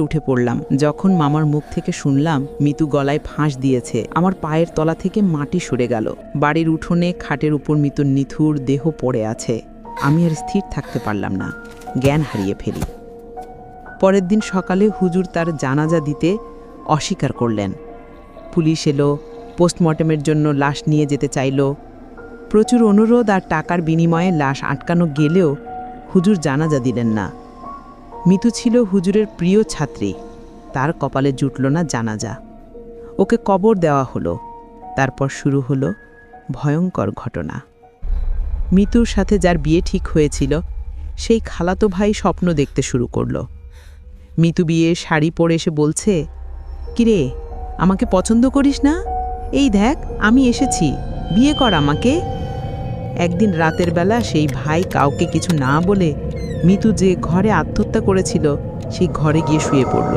উঠে পড়লাম। যখন মামার মুখ থেকে শুনলাম, মিতু গলায় ফাঁস দিয়েছে। আমার পায়ের তলা থেকে মাটি সরে গেল। বাড়ির উঠোনে খাটের উপর মিতুর নিথুর দেহ পড়ে আছে। আমি আর স্থির থাকতে পারলাম না। জ্ঞান হারিয়ে ফেলি। পরের দিন সকালে হুজুর তার জানাজা দিতে অস্বীকার করলেন। পুলিশ এলো, পোস্টমর্টমের জন্য লাশ নিয়ে যেতে চাইল। প্রচুর অনুরোধ আর টাকার বিনিময়ে লাশ আটকানো গেলেও হুজুর জানাজা দিলেন না। মিতু ছিল হুজুরের প্রিয় ছাত্রী। তার কপালে জুটল না জানাজা। ওকে কবর দেওয়া হলো। তারপর শুরু হলো ভয়ঙ্কর ঘটনা। মিতুর সাথে যার বিয়ে ঠিক হয়েছিল, সেই খালাতো ভাই স্বপ্ন দেখতে শুরু করল। মিতু বিয়ে শাড়ি পরে এসে বলছে, কিরে, আমাকে পছন্দ করিস না? এই দেখ, আমি এসেছি। বিয়ে কর আমাকে। একদিন রাতের বেলা সেই ভাই কাউকে কিছু না বলে মিতু যে ঘরে আত্মহত্যা করেছিল, সেই ঘরে গিয়ে শুয়ে পড়ল।